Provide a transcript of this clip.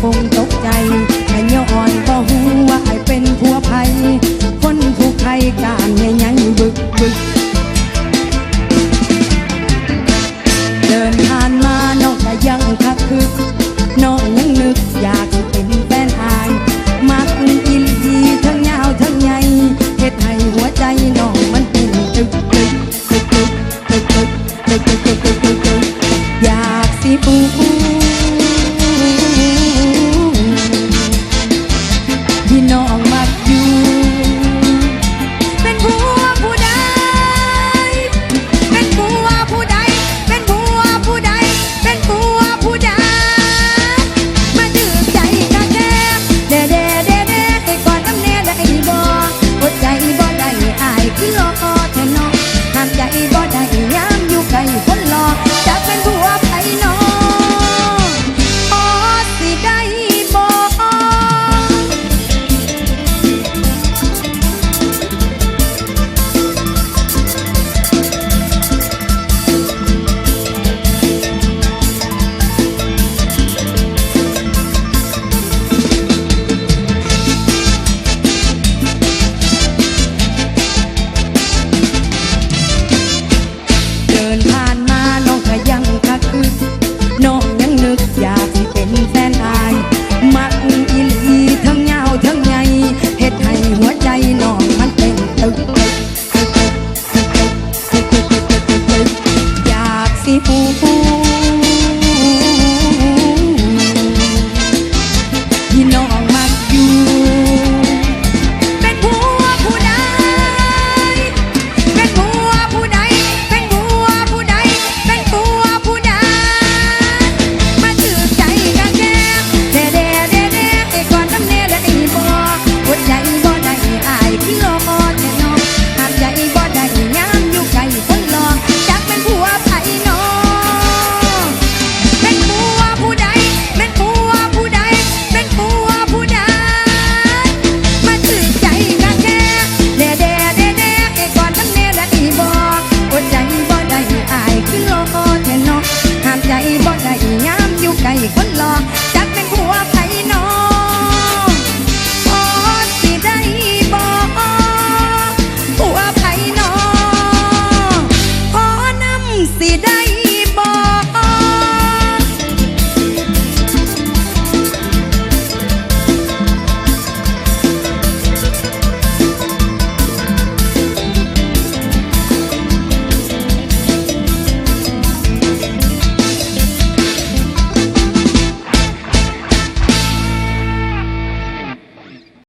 คงตกใจแต่ยวอ่อนก็หูว่าไอเป็นผัวภัย คนถูกใครการใหญ่ใหญ่บึกบึกเดินผ่านมานอกแต่ยังคักคือ 呜呼